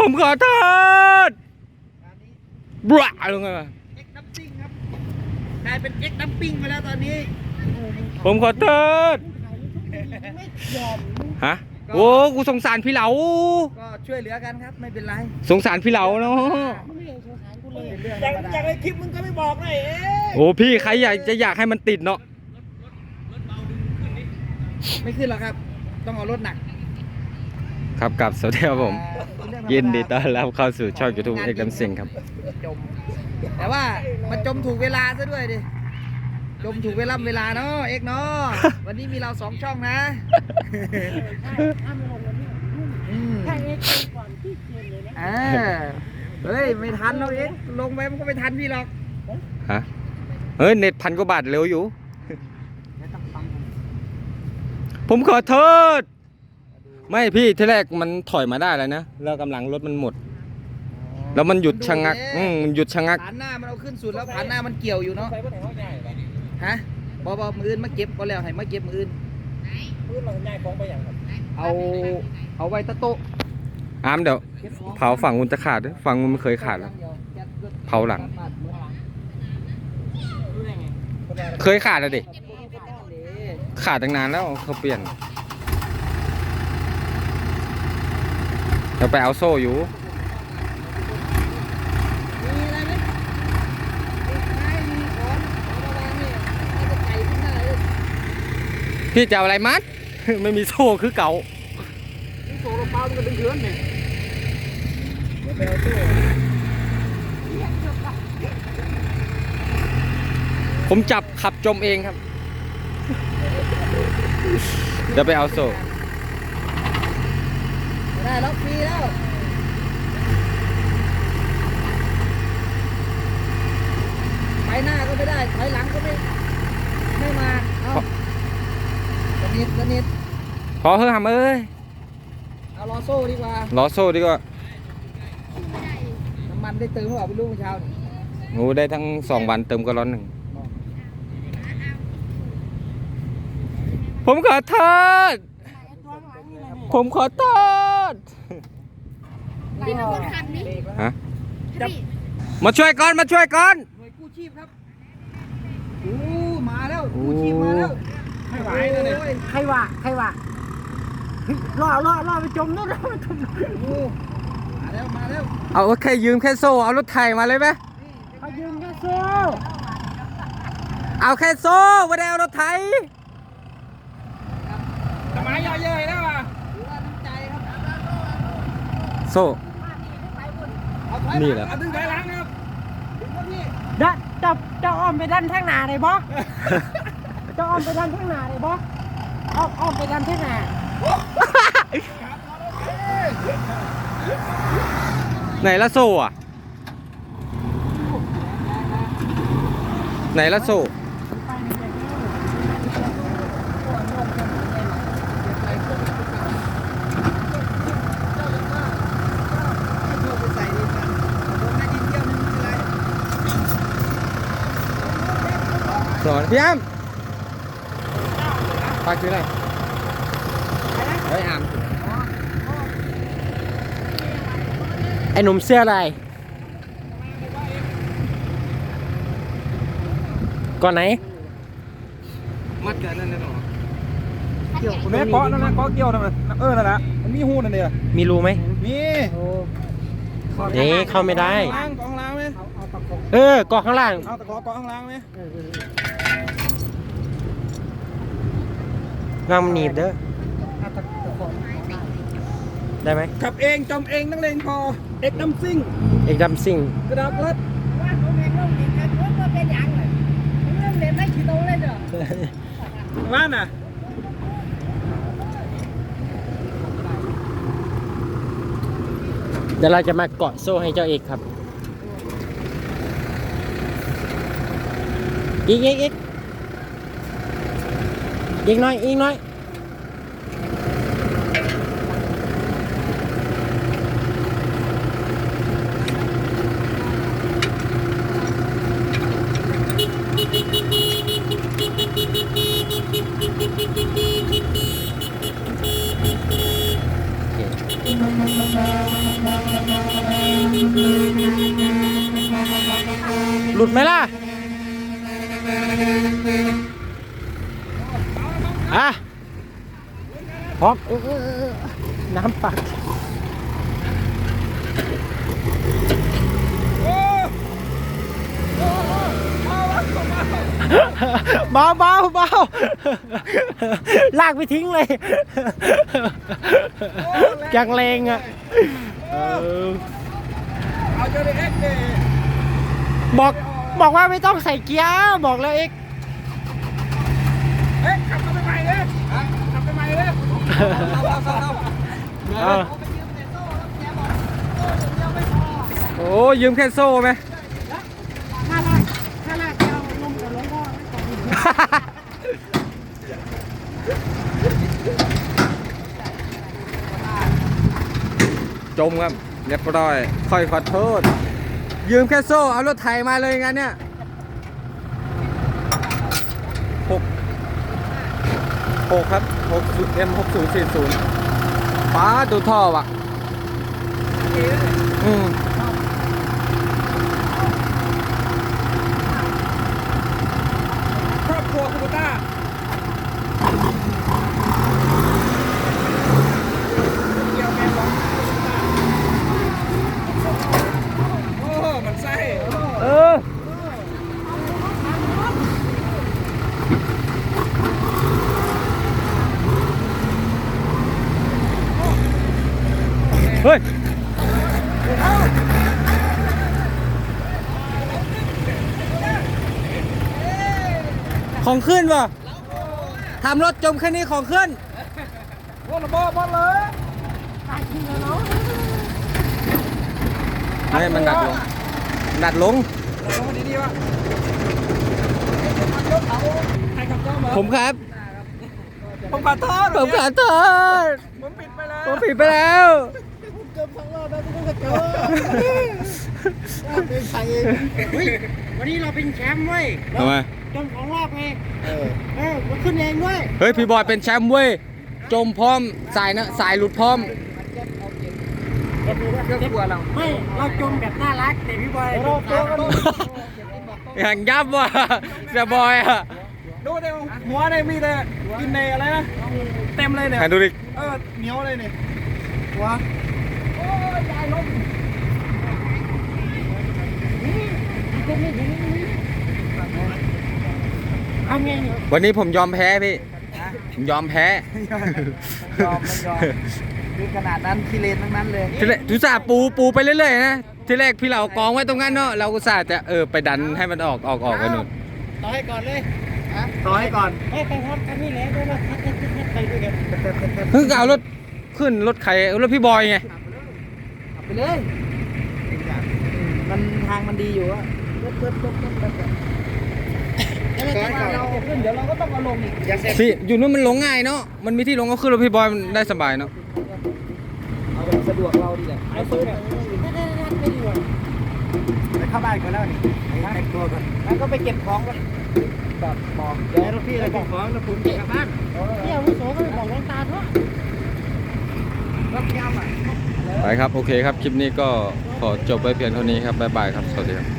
ผมขอโทษงานนี้บลัลงไปเอ็กซ์ดัมปิ้งครับกลายเป็นเอ็กซ์ดัมปิ้งไปแล้วตอนนี้ ผมขอโทษไม่ยอมฮะโอ้กูสงสารพี่เหลาก็ช่วยเหลือกันครับไม่เป็นไร สงสารพี่เหลาเนาะมึงไม่เห็นสงสารกูเลยเป็นเรื่องอยากธรรมดาอยากในคลิปมึงก็ไม่บอกหน่อยเอ๊ะโอ้พี่ใครอยากจะอยากให้มันติดเนาะไม่ขึ้นหรอกครับ ต้องเอารถหนัก ครับกับสวัสดีครับผม อ่าเป็นเรื่องธรรมยินดีต้อนรับเข้าสู่ช่องยูทูบเอกดัมซิงครับ จม แต่ว่ามันจมถูกเวลาซะด้วยดิ จมถูกเวลาเวลาเนาะเอ็กเนาะ วันนี้มีเราสองช่องนะใช่ห้ามลงวันนี้อืมถ้าเอ็กซ์ก่อนที่เกมเลยนะอ่าเฮ้ยไม่ทันเราเอ็กลงไปมันก็ไม่ทันพี่หรอกฮะ เฮ้ยเน็ตพันกว่าบาทเร็วอยู่ ผมขอโทษ ไม่พี่ที่แรกมันถอยมาได้แล้วนะแล้วกำลังรถมันหมด แล้วมันหยุดชะงักอืมมันหยุดชะงัก ผ่านหน้ามันเอาขึ้นสุดแล้วผ่านหน้ามันเกี่ยวอยู่เนาะไปว่าไหนห้องใหญ่ไปฮะบอบอมืออื่นมาเก็บก็แล้วให้มาเก็บมืออื่น พื้นหลังใหญ่ของไปอย่างครับเอาเอาไว้ตะโต๊ะอามเดี๋ยวเผาฝั่งคุณจะขาดด้วยฝั่งคุณไม่เคยขาดแล้ว เผาหลังรู้ได้ไงเคยขาดแล้วดิขาดตั้งนานแล้วเขาเปลี่ยน เราไปเอาโซ่อยู่มีอะไรไหมมีไม้มีขอนเอามาวางนี่น่าจะไก่ขึ้นได้เลยพี่จะเอาอะไรมัด ไม่มีโซ่คือเก่าโซ่กระเป๋ามันก็เป็นเยือนนี่ยไปเอาโซ่ผมจับขับจมเองครับ เดี๋ยวไปเอาโซ่ ไม่ได้ล็อกฟรีแล้วไปหน้าก็ไม่ได้ถอยหลังก็ไม่ไม่มาเอาสนิทสนิทพอเฮ้ยทำเอ้ยเอาล้อโซ่ดีกว่าล้อโซ่ดีกว่าน้ำมันได้เติมหรือเปล่าไม่รู้เมื่อเช้านี่โอ้ได้ทั้งสองวันเติมก็ร้อนหนึ่งผมขอโทษผมขอโทษ พี่เป็นคนขับนี่ฮะพี่มาช่วยก่อนมาช่วยก่อนหน่วยกู้ชีพครับโอ้มาแล้วกู้ชีพมาแล้วไม่ไหวเลยเนี่ยใครว่าใครว่าเฮ้ยล่อล่อล่อไปจมนู่นล่อไปจมนู่นโอ้มาแล้วมาแล้วเอาแค่ยืมแค่โซ่เอารถไถมาเลยไหมเขายืนแค่โซ่เอาแค่โซ่ไม่ได้เอารถไถทำไมย่อเย้ยแล้วอะถือว่าน้ำใจครับโซ่เอาถอย นี่แหละดึงถอยหลังครับดันจับจะอ้อมไปด้านข้างหน้าเลยบ่จะอ้อมไปด้านข้างหน้าเลยบ่อ้อมอ้อมไปด้านข้างหน้าไหนละโซ่อะไหนละโซ่ ให้โทรไปใส่ดีกว่าผมให้ดินเยี่ยมไม่เป็นไร สอนพี่อ้ำปากคืออะไรไอ้ยอ้ำไอ้หนุ่มเสื้ออะไรก่อนไหน มัดกันนั่นน่ะหรอคุณแม่เกาะนั่นนะเกาะเกี่ยวนั่นนะเออนั่นแหละมันมีหูนั่นเนี่ยมีรูไหมมีนี่เข้าไม่ได้ล่างเกาะข้างล่างไหมเออเกาะข้างล่างเอาตะขอเกาะข้างล่างไหม งามหนีบเด้อได้ไหมขับเองจอมเองนักเลงพอเอ็กดัมซิ่งเอกดำซิ่งกระดับรถว่าผมเห็นลูกเด็กกันรถก็เป็นอย่างเลยเรื่องเด็กไม่ขี่โตเลยเด้อว่านน่ะเดี๋ยวเราจะมาเกาะโซ่ให้เจ้าเอกครับอีกอีกอีก อีกหน้อยอีกหน้อยโอเคหลุดไหมล่ะ อะพร้อมเออเออเออน้ำปักเบาเบาเบาลากไปทิ้งเลยยังเลงอะเออเอาเจอในเอ็กซ์เนี่ยบอกบอกว่าไม่ต้องใส่เกียร์บอกแล้วเอ็กเอ๊ะขับไปใหม่เลยขับไปใหม่ เอาโอ้ยืมแค่โซ่ไหมถ้าลากถ้าลากจะเอาลมกับหลวงพ่อไว้ก่อจมครับเรียบร้อยค่อยขอโทษ ยืมแค่โซ่ เอารถไถมาเลยงั้นเนี่ย หกครับหกศูนย์เอ็มหกศูนย์สี่ศูนย์ป้าดูท่อว่ะอืม เฮ้ยของขึ้นวะทำรถจมแค่นี้ของขึ้นโอ้ระเบิดบอลเลยไม่มันดัดลง ดัดลงลงมาดีๆวะใครขับก็มาผมครับ ผมขอโทษผมขอโทษผมปิดไปแล้ว ผมผิดไปแล้ว เกิมสองรอบแล้วก็เจอเป็นใครเองเฮ้ยวันนี้เราเป็นแชมป์เว้ยทำไมจนของรอบไงเออเออมันขึ้นเองด้วยเฮ้ยพี่บอยเป็นแชมป์เว้ยจมพร้อมสายนะสายหลุดพร้อมเครื่องครัวเราไม่เราจมแบบน่ารักแต่พี่บอยเราตัวกันอย่างยับว่ะเสียบอยอะดูในหัวในมีแต่กินในอะไรนะเต็มเลยเนี่ยหันดูดิเออเหนียวเลยเนี่ยหัวทำไงเนี่ย วันนี้ผมยอมแพ้พี่ ผมยอมแพ้ ยอมไม่ยอมดูขนาดนั้นขี้เลนทั้งนั้นเลยทีแรกทุสาห์ปูปูไปเรื่อยๆนะ ทีแรกพี่เรากองไว้ตรงนั้นเนาะ เราอุตส่าห์จะเออไปดันให้มันออกออกออกกันนู่นต่อให้ก่อนเลยต่อให้ก่อนให้ไปพร้อมกันนี่แหละด้วยนะทัดทัดทัดทัดไปด้วยกันเพิ่งเอารถขึ้นรถใครรถพี่บอยไงขับ ไปเลยมันทางมันดีอยู่อะปึ๊บปึ๊บปึ๊บปึ๊บปึ๊บแล้วแต่ว่าเราขึ้นเดี๋ยวเราก็ต้องเอาลงอีกพี่อยู่นู้นมันลงง่ายเนาะมันมีที่ลงก็ขึ้นรถพี่บอยมันได้สบายเนาะเอาแบบสะดวกเราดีแหละเอาซื้อแบบทัดทัดทัดไปดีกว่าไปเข้าบ้านก่อนแล้วนี่ไปแต่งตัวก่อนแล้วก็ไปเก็บของก่อนแบบบอกเดี๋ยวรถพี่เราเก็บของแล้วผมเก็บกลับบ้านที่อาวุโสก็บอกหลวงตาเถอะรถยำอะ ไปครับ โอเคครับ คลิปนี้ก็ขอจบไว้เพียงเท่านี้ครับ บ๊ายบายครับ สวัสดีครับ